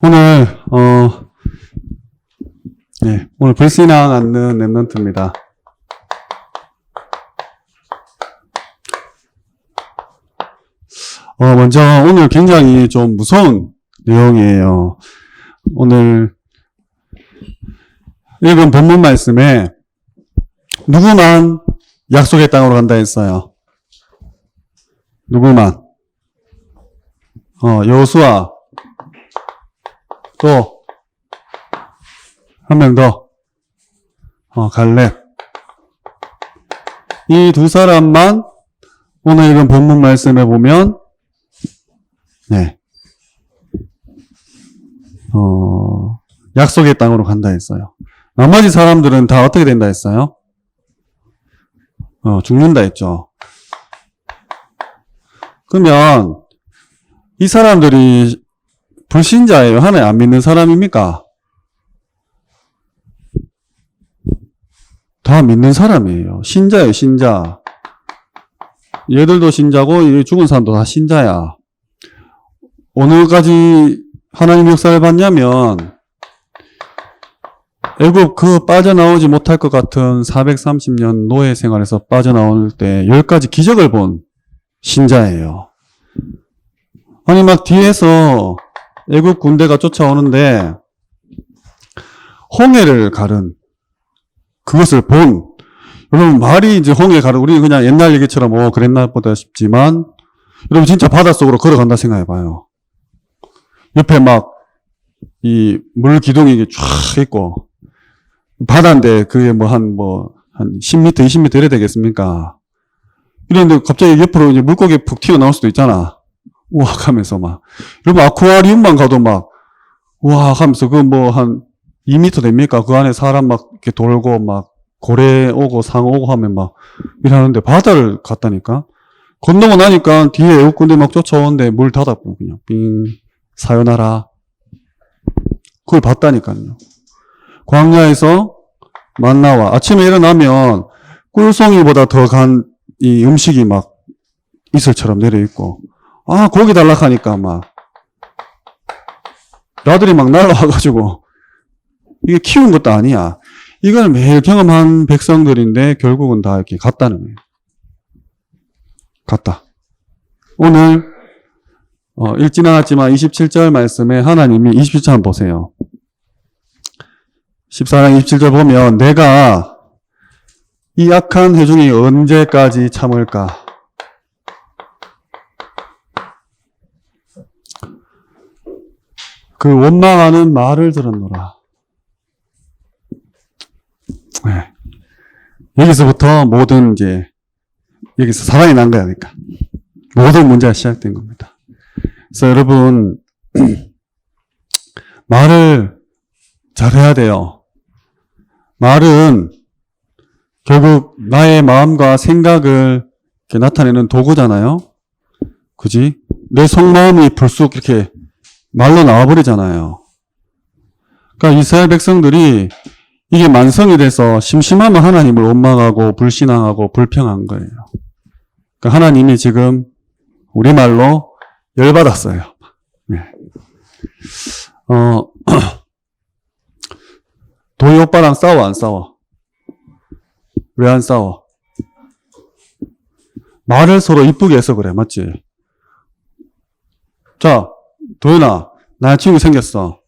오늘 어 네, 오늘 불신앙 않는 랩런트입니다. 어, 먼저 오늘 굉장히 좀 무서운 내용이에요. 오늘 읽은 본문 말씀에 누구만 약속의 땅으로 간다 했어요. 누구만? 어, 여호수아 또, 한 명 더. 어, 갈렙. 이 두 사람만 오늘 읽은 본문 말씀에 보면, 네. 어, 약속의 땅으로 간다 했어요. 나머지 사람들은 다 어떻게 된다 했어요? 어, 죽는다 했죠. 그러면, 이 사람들이 불신자예요? 하나님 안 믿는 사람입니까? 다 믿는 사람이에요. 신자예요, 신자. 얘들도 신자고, 이 죽은 사람도 다 신자야. 오늘까지 하나님 역사를 봤냐면, 애굽 그 빠져나오지 못할 것 같은 430년 노예 생활에서 빠져나올 때 10가지 기적을 본 신자예요. 아니, 막 뒤에서 애국 군대가 쫓아오는데 홍해를 가른 그것을 본 여러분 말이 이제 홍해 가른 우리는 그냥 옛날 얘기처럼 어 그랬나 보다 싶지만 여러분 진짜 바닷속으로 걸어간다 생각해 봐요. 옆에 막 이 물 기둥이 쫙 있고 바다인데 그게 뭐 한 뭐 한 10m, 20m 이래 되겠습니까? 이런데 갑자기 옆으로 이제 물고기 푹 튀어나올 수도 있잖아. 우악 하면서 막. 여러분, 아쿠아리움만 가도 막, 우악 하면서 그 뭐 한 2m 됩니까? 그 안에 사람 막 이렇게 돌고 막 고래 오고 상 오고 하면 막 이러는데 바다를 갔다니까? 건너고 나니까 뒤에 애국군대 막 쫓아오는데 물 닫았고 그냥 빙, 사요나라. 그걸 봤다니까요. 광야에서 만나와 아침에 일어나면 꿀송이보다 더 간 이 음식이 막 이슬처럼 내려있고 아, 고기 달라 하니까 막, 나들이 막 날라와가지고, 이게 키운 것도 아니야. 이걸 매일 경험한 백성들인데, 결국은 다 이렇게 갔다는 거예요. 갔다. 오늘, 어, 읽진 않았지만 27절 말씀에 하나님이 27절 한번 보세요. 14장 27절 보면, 내가 이 악한 회중이 언제까지 참을까? 그 원망하는 말을 들었노라. 네. 여기서부터 모든 이제 여기서 사랑이 난 거야, 그러니까 모든 문제가 시작된 겁니다. 그래서 여러분 말을 잘해야 돼요. 말은 결국 나의 마음과 생각을 나타내는 도구잖아요. 그지? 내 속마음이 불쑥 이렇게 말로 나와버리잖아요. 그러니까 이스라엘 백성들이 이게 만성이 돼서 심심하면 하나님을 원망하고 불신앙하고 불평한 거예요. 그러니까 하나님이 지금 우리말로 열받았어요. 네. 어, 도희 오빠랑 싸워 안 싸워? 왜 안 싸워? 말을 서로 이쁘게 해서 그래, 맞지? 자, 도현아, 나 친구 생겼어.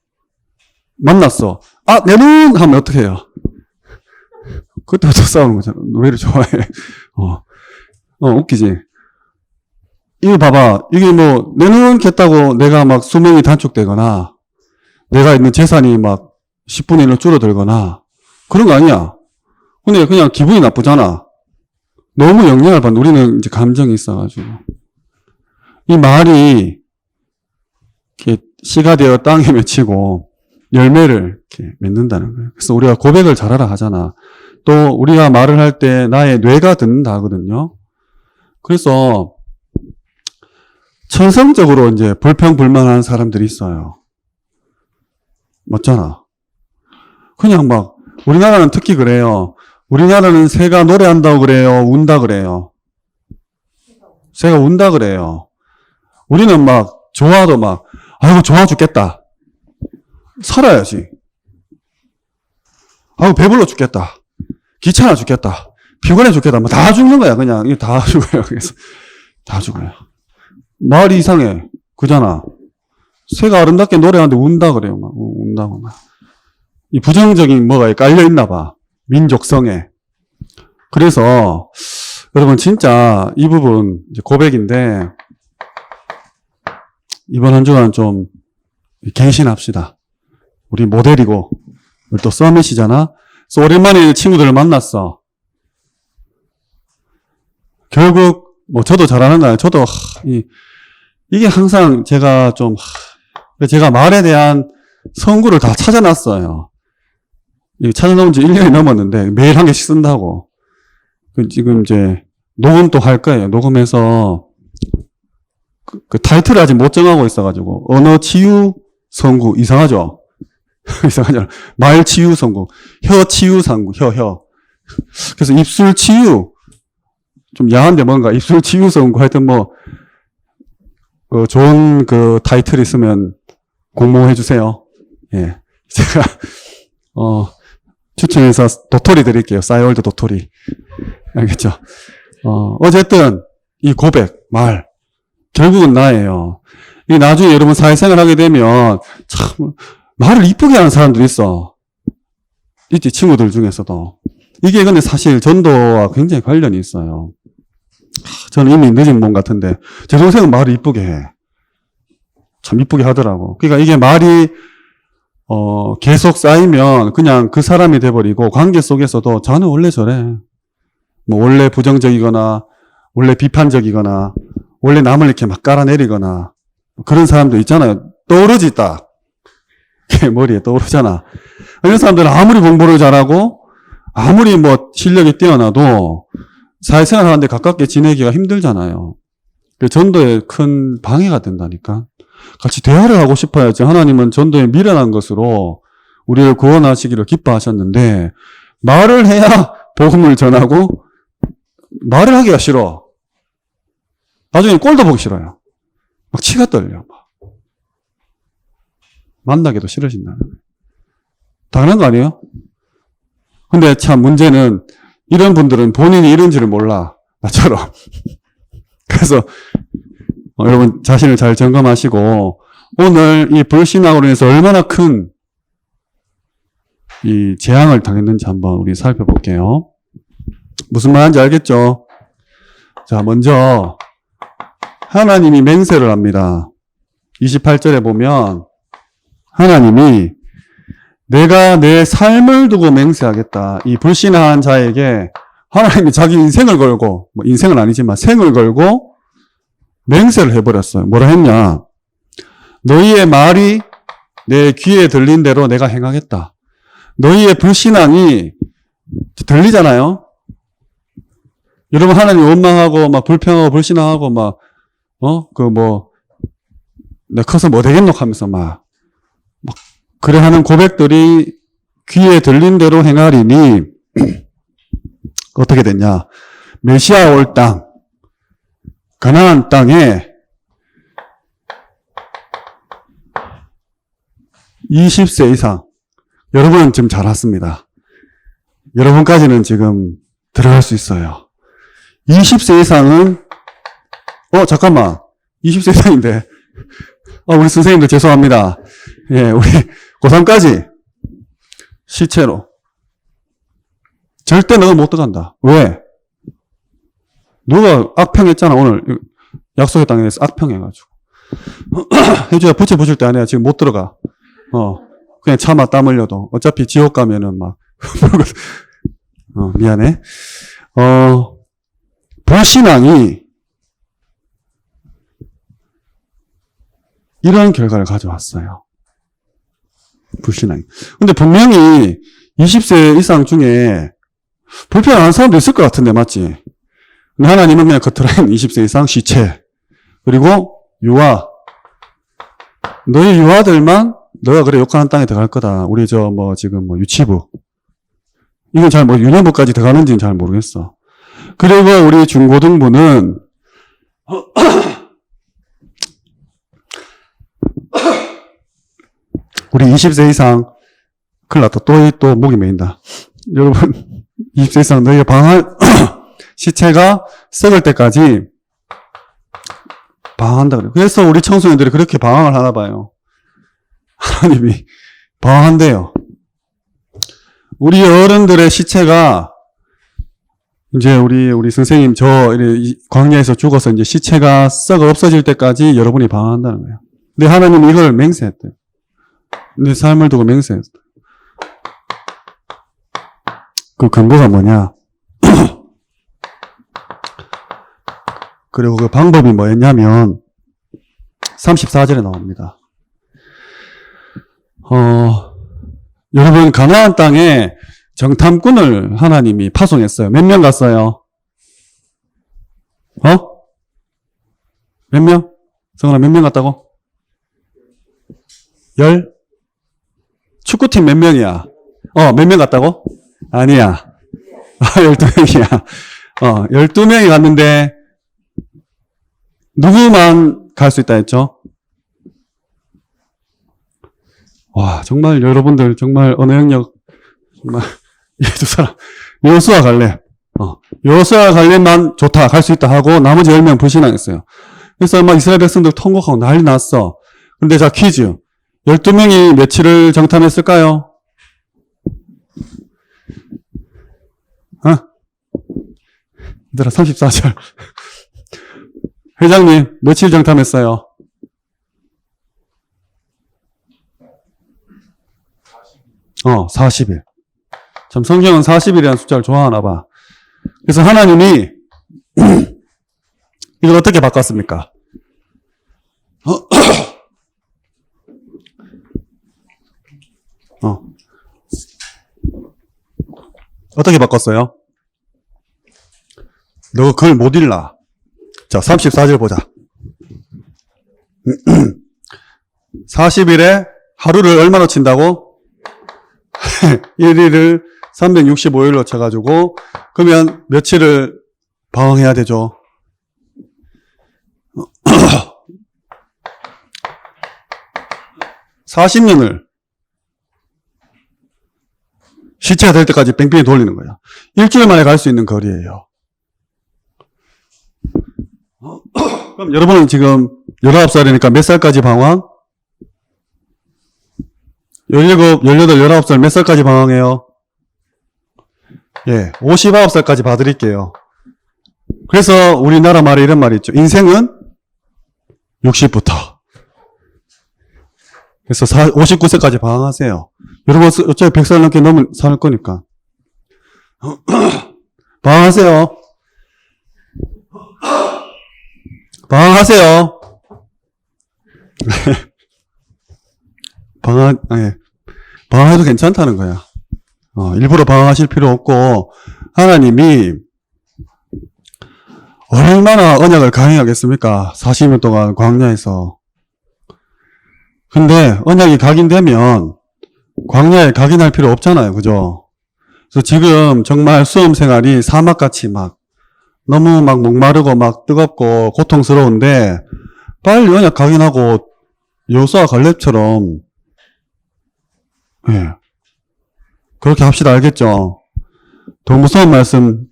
만났어. 아, 내 눈! 하면 어떻게 해요? 그때부터 싸우는 거잖아. 왜 이렇게 좋아해? 어, 어, 웃기지? 이거 봐봐. 이게 뭐, 내눈 겠다고 내가 막 수명이 단축되거나, 내가 있는 재산이 막 10분의 1로 줄어들거나, 그런 거 아니야. 근데 그냥 기분이 나쁘잖아. 너무 영향을 받는, 우리는 이제 감정이 있어가지고. 이 말이, 씨가 되어 땅에 맺히고 열매를 이렇게 맺는다는 거예요. 그래서 우리가 고백을 잘하라 하잖아. 또 우리가 말을 할 때 나의 뇌가 듣는다 하거든요. 그래서 천성적으로 이제 불평불만하는 사람들이 있어요. 맞잖아. 그냥 막 우리나라는 특히 그래요. 우리나라는 새가 노래한다고 그래요. 운다 그래요. 새가 운다 그래요. 우리는 막 좋아도 막 아이고 좋아 죽겠다. 살아야지. 아우, 배불러 죽겠다. 귀찮아 죽겠다. 피곤해 죽겠다. 뭐다 죽는 거야, 그냥. 다 죽어요. 그래서. 다 죽어요. 마을이 이상해. 그잖아. 새가 아름답게 노래하는데 운다 그래요. 막 우- 운다고 막. 이 부정적인 뭐가 깔려 있나 봐. 민족성에. 그래서 여러분 진짜 이 부분 이제 고백인데 이번 한 주간 좀 갱신합시다. 우리 모델이고 우리 또 서밋이잖아. 그래서 오랜만에 친구들을 만났어. 결국 뭐 저도 잘하는 거예요. 저도 하, 이, 이게 항상 제가 좀 하, 제가 말에 대한 성구를 다 찾아놨어요. 이 찾아놓은 지 1년이 넘었는데 매일 한 개씩 쓴다고. 그 지금 이제 녹음 또할 거예요. 녹음해서 그, 그 타이틀을 아직 못 정하고 있어가지고 언어 치유 성구 이상하죠? 이상하잖아. 말 치유 성구, 혀 치유 성구, 혀 혀. 그래서 입술 치유 좀 야한데 뭔가 입술 치유 성구 하여튼 뭐 어, 좋은 그 타이틀 있으면 공모해 주세요. 예, 제가 어 추천해서 도토리 드릴게요. 싸이월드 도토리. 알겠죠? 어, 어쨌든, 이 고백, 말, 결국은 나예요. 이 나중에 여러분 사회생활 하게 되면, 참, 말을 이쁘게 하는 사람들 있어. 있지, 친구들 중에서도. 이게 근데 사실 전도와 굉장히 관련이 있어요. 하, 저는 이미 늦은 몸 같은데, 제 동생은 말을 이쁘게 해. 참 이쁘게 하더라고. 그러니까 이게 말이, 어, 계속 쌓이면 그냥 그 사람이 돼버리고 관계 속에서도 자는 원래 저래. 뭐 원래 부정적이거나 원래 비판적이거나 원래 남을 이렇게 막 깔아내리거나 그런 사람도 있잖아요. 떠오르지 딱. 머리에 떠오르잖아. 이런 사람들은 아무리 공부를 잘하고 아무리 뭐 실력이 뛰어나도 사회생활 하는데 가깝게 지내기가 힘들잖아요. 그 전도에 큰 방해가 된다니까. 같이 대화를 하고 싶어야지. 하나님은 전도에 미련한 것으로 우리를 구원하시기를 기뻐하셨는데 말을 해야 복음을 전하고 말을 하기가 싫어. 나중에 꼴도 보기 싫어요. 막 치가 떨려. 막. 만나기도 싫어진다. 당연한 거 아니에요? 근데 참 문제는 이런 분들은 본인이 이런지를 몰라. 나처럼. 그래서 어, 여러분 자신을 잘 점검하시고 오늘 이 불신앙으로 인해서 얼마나 큰 이 재앙을 당했는지 한번 우리 살펴볼게요. 무슨 말인지 알겠죠? 자, 먼저 하나님이 맹세를 합니다. 28절에 보면 하나님이 내가 내 삶을 두고 맹세하겠다. 이 불신한 자에게 하나님이 자기 인생을 걸고 뭐 인생은 아니지만 생을 걸고 맹세를 해버렸어요. 뭐라 했냐? 너희의 말이 내 귀에 들린 대로 내가 행하겠다. 너희의 불신앙이 들리잖아요. 여러분 하나님 원망하고 막 불평하고 불신앙하고 막 어 그 뭐 내 커서 뭐 되겠노 하면서 막, 막 그래 하는 고백들이 귀에 들린 대로 행하리니 어떻게 됐냐? 메시아 올 땅, 가나안 땅에 20세 이상 여러분은 지금 잘 왔습니다. 여러분까지는 지금 들어갈 수 있어요. 20세 이상은 어 잠깐만 20세 이상인데 어, 우리 선생님들 죄송합니다. 예, 우리 고3까지 시체로 절대 너가 못 들어간다. 왜? 누가 악평했잖아 오늘 약속의 땅에 서 악평해가지고 해줘야 부채 붙일 때 아니야 지금 못 들어가. 어 그냥 참아 땀 흘려도 어차피 지옥 가면은 막 어, 미안해. 어 불신앙이 이런 결과를 가져왔어요. 불신앙이. 근데 분명히 20세 이상 중에 불편한 사람도 있을 것 같은데, 맞지? 근데 하나님은 그냥 겉으로는 20세 이상 시체. 그리고 유아. 너희 유아들만 너가 그래 욕하는 땅에 들어갈 거다. 우리 저 뭐 지금 뭐 유치부. 이건 잘 뭐 유년부까지 들어가는지는 잘 모르겠어. 그리고 우리 중고등부는 우리 20세 이상, 큰일 났다. 또, 이- 또 목이 메인다. 여러분, 20세 이상 너희의 방한, 시체가 썩을 때까지 방황한다 그래요. 그래서 우리 청소년들이 그렇게 방황을 하나 봐요. 하나님이 방황한대요. 우리 어른들의 시체가 이제 우리 우리 선생님 저 광야에서 죽어서 이제 시체가 썩어 없어질 때까지 여러분이 방황한다는 거예요. 근데 하나님이 이걸 맹세했대요. 내 삶을 두고 맹세했어요. 그 근거가 뭐냐? 그리고 그 방법이 뭐였냐면 34절에 나옵니다. 어, 여러분 가나안 땅에 정탐꾼을 하나님이 파송했어요. 몇 명 갔어요? 어? 몇 명? 성은아 몇 명 갔다고? 열? 축구팀 몇 명이야? 어, 몇 명 갔다고? 아니야. 아, 12명이야. 어, 12명이 갔는데, 누구만 갈 수 있다 했죠? 와, 정말 여러분들, 정말 언어 영역, 정말, 이 두 사람, 여수와 갈래. 어, 여수와 갈래만 좋다, 갈 수 있다 하고, 나머지 10명 불신앙했어요. 그래서 막 이스라엘 백성들 통곡하고 난리 났어. 근데 자, 퀴즈. 12명이 며칠을 정탐했을까요? 어? 얘들아, 34절. 회장님, 며칠 정탐했어요? 어, 40일. 참, 성경은 40일이라는 숫자를 좋아하나 봐. 그래서 하나님이 이걸 어떻게 바꿨습니까? 어. 어. 어떻게 바꿨어요? 너 그걸 못 읽나? 자, 34절 보자. 40일에 하루를 얼마로 친다고? 1일을 365일로 쳐가지고, 그러면 며칠을 방황해야 되죠? 40년을 시체가 될 때까지 뺑뺑이 돌리는 거야. 일주일 만에 갈 수 있는 거리예요. 그럼 여러분은 지금 19살이니까 몇 살까지 방황? 17, 18, 19살 몇 살까지 방황해요? 예, 59살까지 봐드릴게요. 그래서 우리나라 말에 이런 말이 있죠. 인생은 60부터. 그래서 59세까지 방황하세요. 여러분, 어차피 100살 넘게 넘을, 살 거니까. 방황하세요. 방황하세요. 방황, 예. 방황해도 괜찮다는 거야. 어, 일부러 방황하실 필요 없고, 하나님이 얼마나 언약을 강행하겠습니까? 40년 동안 광야에서. 근데 언약이 각인되면 광야에 각인할 필요 없잖아요. 그죠? 그래서 지금 정말 수험 생활이 사막같이 막 너무 막 목마르고 막 뜨겁고 고통스러운데 빨리 언약 각인하고 요수와 갈렙처럼 예. 그렇게 합시다. 알겠죠? 더 무서운 말씀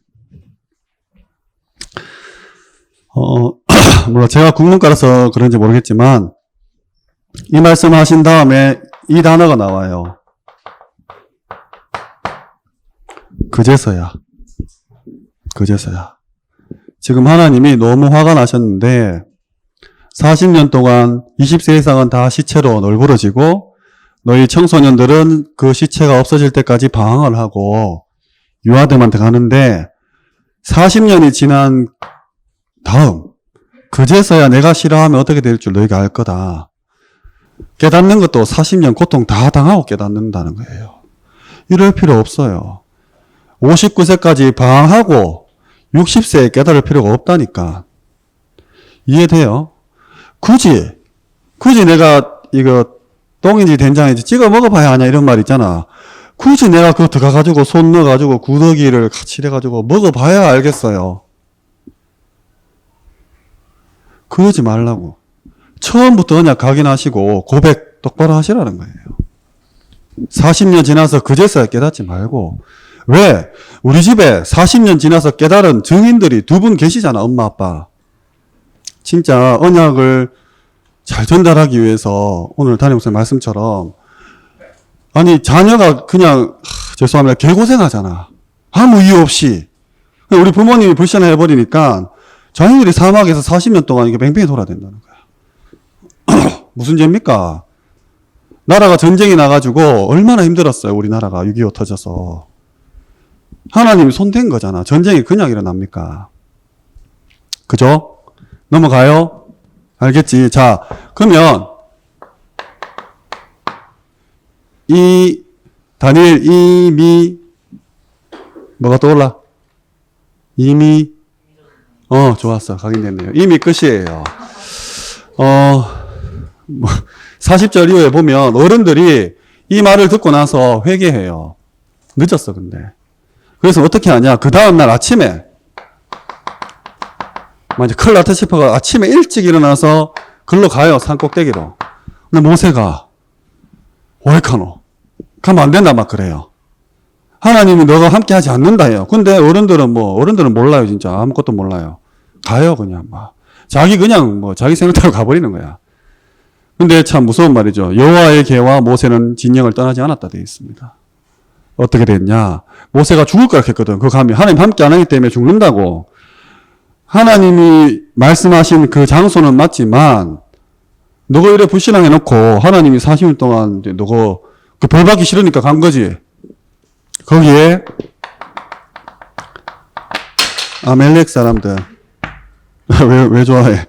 어, 물론 제가 국문과라서 그런지 모르겠지만 이 말씀 하신 다음에 이 단어가 나와요. 그제서야. 그제서야. 지금 하나님이 너무 화가 나셨는데 40년 동안 20세 이상은 다 시체로 널브러지고 너희 청소년들은 그 시체가 없어질 때까지 방황을 하고 유아들한테 가는데 40년이 지난 다음 그제서야 내가 싫어하면 어떻게 될 줄 너희가 알 거다. 깨닫는 것도 40년 고통 다 당하고 깨닫는다는 거예요. 이럴 필요 없어요. 59세까지 방황하고 60세에 깨달을 필요가 없다니까. 이해돼요? 굳이, 굳이 내가 이거 똥인지 된장인지 찍어 먹어봐야 하냐 이런 말 있잖아. 굳이 내가 그거 들어가가지고 손 넣어가지고 구더기를 같이 해가지고 먹어봐야 알겠어요. 그러지 말라고. 처음부터 그냥 각인하시고 고백 똑바로 하시라는 거예요. 40년 지나서 그제서야 깨닫지 말고 왜 우리 집에 40년 지나서 깨달은 증인들이 두 분 계시잖아 엄마 아빠. 진짜 언약을 잘 전달하기 위해서 오늘 담임목사 말씀처럼. 아니 자녀가 그냥 하, 죄송합니다. 개고생하잖아. 아무 이유 없이. 우리 부모님이 불신해 버리니까 자녀들이 사막에서 40년 동안 이게 뱅뱅이 돌아야 된다는 거야. 무슨 죄입니까? 나라가 전쟁이 나가지고 얼마나 힘들었어요 우리나라가. 6.25 터져서 하나님이 손댄 거잖아 전쟁이 그냥 일어납니까? 그죠? 넘어가요? 알겠지? 자, 그러면 이 다니엘 이미 뭐가 떠올라? 이미 어 좋았어 각인됐네요. 이미 끝이에요. 어 뭐, 40절 이후에 보면 어른들이 이 말을 듣고 나서 회개해요. 늦었어 근데. 그래서 어떻게 하냐? 그 다음 날 아침에 먼저 큰일 났다 싶어가 아침에 일찍 일어나서 글로 가요 산 꼭대기로. 근데 모세가 왜카노? 가면 안 된다 막 그래요. 하나님이 너가 함께 하지 않는다 해요. 근데 어른들은 뭐 어른들은 몰라요 진짜 아무것도 몰라요. 가요 그냥 막 자기 그냥 뭐 자기 생각대로 가버리는 거야. 근데 참 무서운 말이죠. 여호와의 개와 모세는 진영을 떠나지 않았다 되어 있습니다. 어떻게 됐냐? 모세가 죽을 거라 했거든. 그 감이 하나님 함께 안 하기 때문에 죽는다고. 하나님이 말씀하신 그 장소는 맞지만 너가 이래 불신앙해 놓고 하나님이 40일 동안 너가 그벌 받기 싫으니까 간 거지. 거기에 아멜렉 사람들 왜, 왜 좋아해?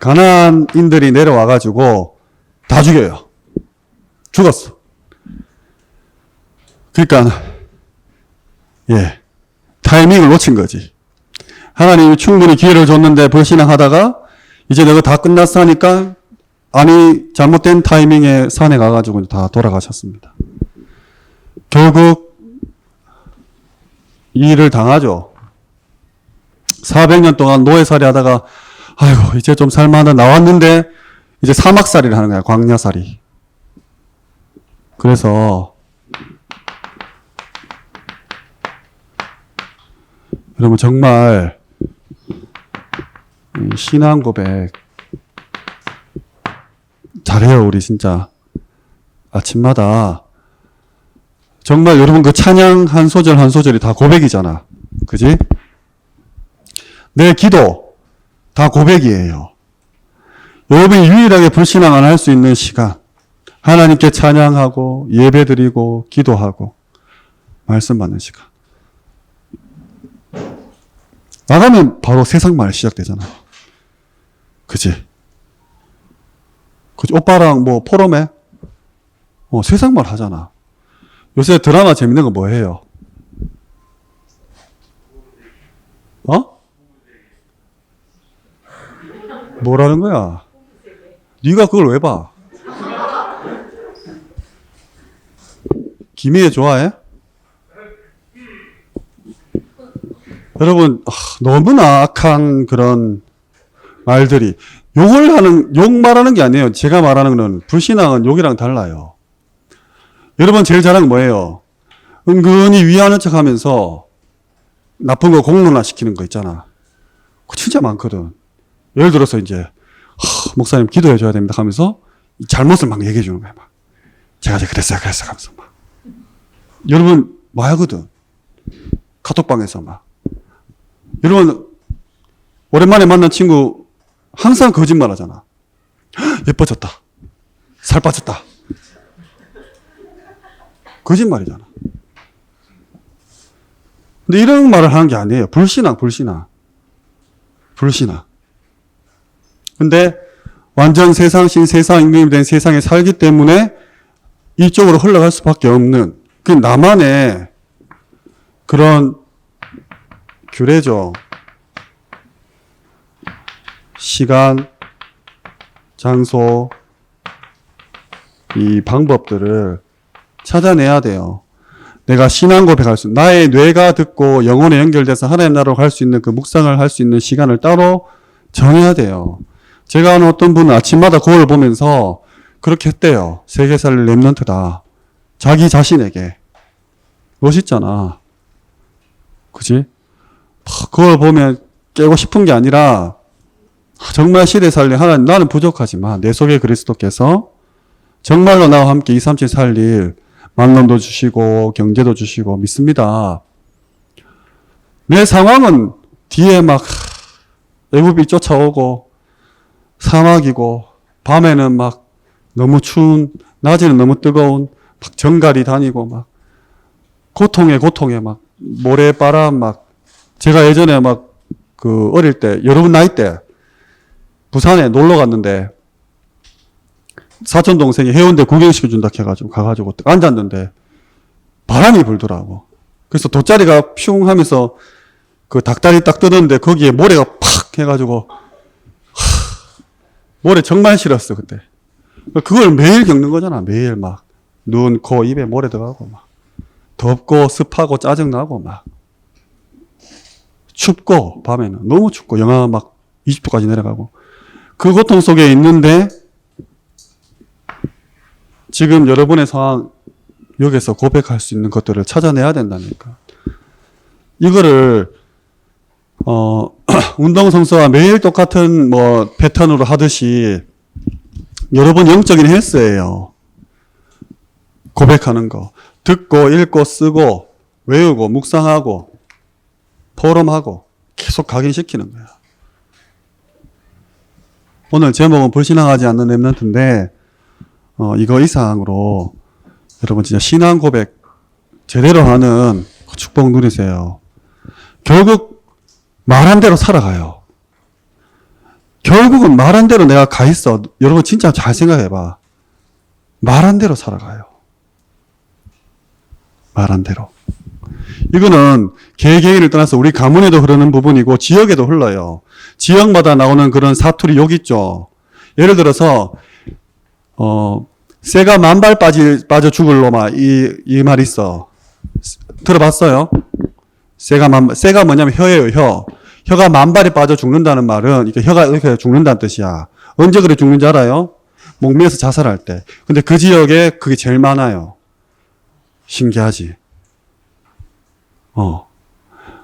가나안인들이 내려와 가지고 다 죽여요. 죽었어. 그러니까 예 타이밍을 놓친 거지. 하나님이 충분히 기회를 줬는데 불신앙하다가 이제 내가 다 끝났어 하니까 아니 잘못된 타이밍에 산에 가가지고 다 돌아가셨습니다. 결국 이 일을 당하죠. 400년 동안 노예살이 하다가 아이고 이제 좀 살만하다 나왔는데 이제 사막살이를 하는 거야 광야살이. 그래서 여러분 정말 이 신앙 고백 잘해요 우리 진짜. 아침마다. 정말 여러분 그 찬양 한 소절 한 소절이 다 고백이잖아. 그지? 내 기도 다 고백이에요. 여러분이 유일하게 불신앙 안 할 수 있는 시간. 하나님께 찬양하고 예배드리고 기도하고 말씀 받는 시간 나가면 바로 세상 말 시작되잖아. 그지? 그지? 오빠랑 뭐 포럼에? 어, 세상 말 하잖아. 요새 드라마 재밌는 거뭐 해요? 어? 뭐라는 거야? 네가 그걸 왜 봐? 김희애 좋아해? 여러분 아, 너무나 악한 그런 말들이 욕을 하는 욕 말하는 게 아니에요. 제가 말하는 거는 불신앙은 욕이랑 달라요. 여러분 제일 건 뭐예요? 은근히 위하는 척하면서 나쁜 거 공론화 시키는 거 있잖아. 그거 진짜 많거든. 예를 들어서 이제 하, 목사님 기도해 줘야 됩니다 하면서 이 잘못을 막 얘기해 주는 거야. 막. 제가 그랬어요, 그랬어요 하면서 막. 여러분 뭐 하거든. 카톡방에서 막. 여러분, 오랜만에 만난 친구 항상 거짓말 하잖아. 예뻐졌다. 살 빠졌다. 거짓말이잖아. 근데 이런 말을 하는 게 아니에요. 불신앙, 불신앙. 불신앙. 근데 완전 세상 신, 세상 임금이 된 세상에 살기 때문에 이쪽으로 흘러갈 수밖에 없는 그 나만의 그런 규례죠. 시간, 장소, 이 방법들을 찾아내야 돼요. 내가 신앙 고백할 수, 나의 뇌가 듣고 영혼에 연결돼서 하나님 나라로 갈 수 있는 그 묵상을 할 수 있는 시간을 따로 정해야 돼요. 제가 아는 어떤 분은 아침마다 거울 보면서 그렇게 했대요. 세계 살릴 랩런트다. 자기 자신에게. 멋있잖아. 그지? 하, 그걸 보면 깨고 싶은 게 아니라 정말 시대 살릴 하나님 나는 부족하지만 내 속에 그리스도께서 정말로 나와 함께 2, 3, 7 살릴 만남도 주시고 경제도 주시고 믿습니다. 내 상황은 뒤에 막 애굽이 쫓아오고 사막이고 밤에는 막 너무 추운 낮에는 너무 뜨거운 막 정갈이 다니고 막 고통에 고통에 막 모래바람 막 제가 예전에 막 그 어릴 때 여러분 나이 때 부산에 놀러 갔는데 사촌 동생이 해운대 구경시켜 준다 해가지고 가가지고 딱 앉았는데 바람이 불더라고. 그래서 돗자리가 퓨 하면서 그 닭다리 딱 뜨는데 거기에 모래가 팍 해가지고 하, 모래 정말 싫었어 그때. 그걸 매일 겪는 거잖아 매일 막 눈, 코, 입에 모래 들어가고 막 덥고 습하고 짜증 나고 막 춥고 밤에는 너무 춥고 영하 막 20도까지 내려가고 그 고통 속에 있는데 지금 여러분의 상황 여기서 고백할 수 있는 것들을 찾아내야 된다니까. 이거를 어 운동 선수와 매일 똑같은 뭐 패턴으로 하듯이 여러분 영적인 헬스예요. 고백하는 거. 듣고 읽고 쓰고 외우고 묵상하고 포럼하고 계속 각인시키는 거야. 오늘 제목은 불신앙하지 않는 랩런트인데 어, 이거 이상으로 여러분 진짜 신앙 고백 제대로 하는 그 축복 누리세요. 결국 말한 대로 살아가요. 결국은 말한 대로 내가 가 있어. 여러분 진짜 잘 생각해 봐. 말한 대로 살아가요. 말한 대로. 이거는 개개인을 떠나서 우리 가문에도 흐르는 부분이고 지역에도 흘러요. 지역마다 나오는 그런 사투리 욕 있죠. 예를 들어서 어 새가 만발 빠지, 빠져 죽을 놈아 이이 말 있어. 들어봤어요? 새가 만 새가 뭐냐면 혀예요 혀. 혀가 만발이 빠져 죽는다는 말은 이렇게 혀가 이렇게 죽는다는 뜻이야. 언제 그래 죽는지 알아요? 목매에서 자살할 때. 근데 그 지역에 그게 제일 많아요. 신기하지. 어.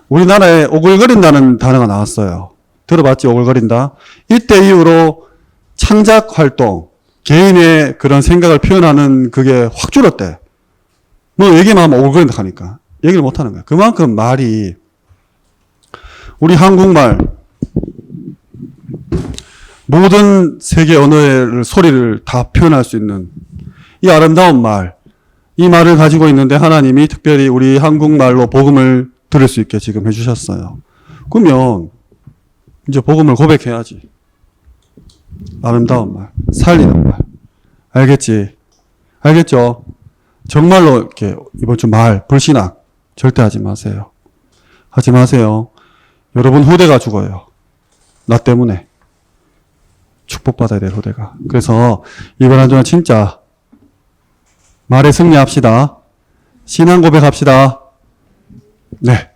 우리나라에 오글거린다는 단어가 나왔어요. 들어봤지, 오글거린다? 이때 이후로 창작 활동, 개인의 그런 생각을 표현하는 그게 확 줄었대. 뭐 얘기만 하면 오글거린다 하니까. 얘기를 못 하는 거야. 그만큼 말이, 우리 한국말, 모든 세계 언어의 소리를 다 표현할 수 있는 이 아름다운 말, 이 말을 가지고 있는데 하나님이 특별히 우리 한국말로 복음을 들을 수 있게 지금 해주셨어요. 그러면 이제 복음을 고백해야지. 아름다운 말, 살리는 말. 알겠지? 알겠죠? 정말로 이렇게 이번 주 말, 불신앙 절대 하지 마세요. 하지 마세요. 여러분 후대가 죽어요. 나 때문에. 축복받아야 될 후대가. 그래서 이번 한 주는 진짜 말에 승리합시다. 신앙 고백합시다. 네.